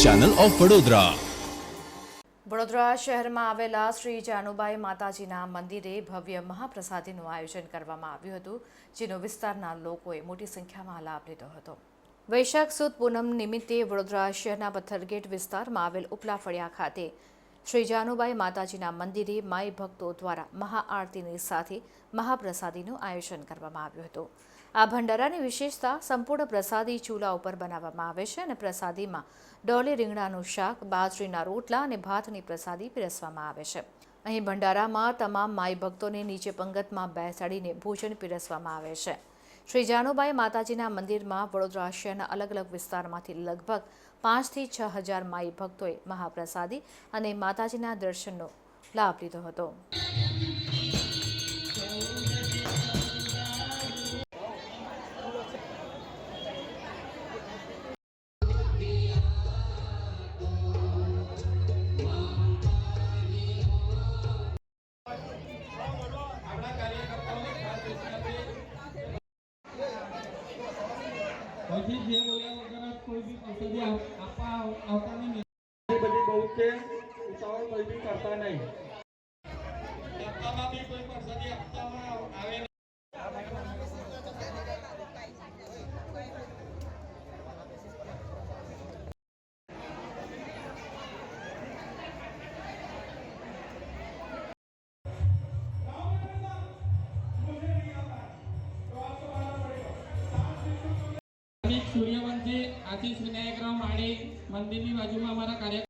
Channel of Vadodara. Vadodara શહેરમાં આવેલા શ્રી જાનુબાઈ માતાજીના મંદિરે ભવ્ય મહાપ્રસાદીનું આયોજન કરવામાં આવ્યું હતું, જેનો વિસ્તારના લોકોએ મોટી સંખ્યામાં લાભ લીધો હતો. વૈશાખ સુદ પૂનમ નિમિત્તે વડોદરા શહેરના પથ્થરગેટ વિસ્તારમાં આવેલ ઉપલા ફળિયા ખાતે શ્રી જાનુબાઈ માતાજીના મંદિરે માઈ ભક્તો દ્વારા મહાઆરતીની સાથે મહાપ્રસાદીનું આયોજન કરવામાં આવ્યું હતું. આ ભંડારાની વિશેષતા સંપૂર્ણ પ્રસાદી ચૂલા ઉપર બનાવવામાં આવે છે અને પ્રસાદીમાં ડોલી રીંગણાનું શાક, બાજરીના રોટલા અને ભાતની પ્રસાદી પીરસવામાં આવે છે. અહીં ભંડારામાં તમામ માઈ ભક્તોને નીચે પંગતમાં બેસાડીને ભોજન પીરસવામાં આવે છે. શ્રી જાનુબાઈ માતાજીના મંદિરમાં વડોદરા શહેરના અલગ અલગ વિસ્તારમાંથી લગભગ પાંચથી છ હજાર માઈ ભક્તોએ મહાપ્રસાદી અને માતાજીના દર્શનનો લાભ લીધો હતો. પછી જે બોલ્યા વગર કોઈ બી ઔષધિ આપ- આપવા આવતા નહીં. બધી બહુ છે ઉતાવળ કોઈ બી કરતા નહીં. કોઈ ઔષધિ આપવામાં આવ- આશીષ વિનાયકરાવ માળી મંદિરની બાજુમાં અમારા કાર્ય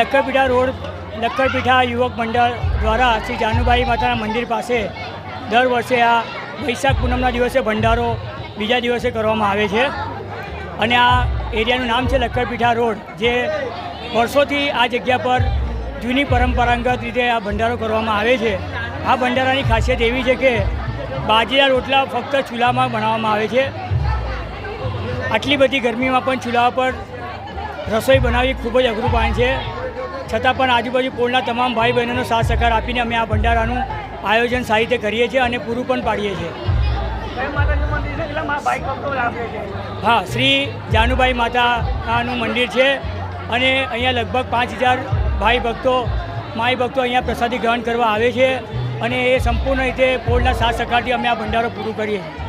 લક્કરપીઠા રોડ, લક્કરપીઠા યુવક મંડળ દ્વારા શ્રી જાનુબાઈ માતાના મંદિર પાસે દર વર્ષે આ વૈશાખ પૂનમના દિવસે ભંડારો બીજા દિવસે કરવામાં આવે છે. અને આ એરિયાનું નામ છે લક્કરપીઠા રોડ, જે વર્ષોથી આ જગ્યા પર જૂની પરંપરાગત રીતે આ ભંડારો કરવામાં આવે છે. આ ભંડારાની ખાસિયત એવી છે કે બાજરીના રોટલા ફક્ત ચૂલામાં બનાવવામાં આવે છે. આટલી બધી ગરમીમાં પણ ચૂલા પર રસોઈ બનાવવી ખૂબ જ અઘરું પાણી છે. છતાં પણ આજુબાજુ પોળના તમામ ભાઈ બહેનોનો સાથ સહકાર આપીને અમે આ ભંડારાનું આયોજન સારી રીતે કરીએ છીએ અને પૂરું પણ પાડીએ છીએ. હા, શ્રી જાનુબાઈ માતાનું મંદિર છે અને અહીંયા લગભગ પાંચ હજાર ભાઈ ભક્તો, માઈ ભક્તો અહીંયા પ્રસાદી ગ્રહણ કરવા આવે છે અને એ સંપૂર્ણ રીતે પોળના સાથ સહકારથી અમે આ ભંડારો પૂરું કરીએ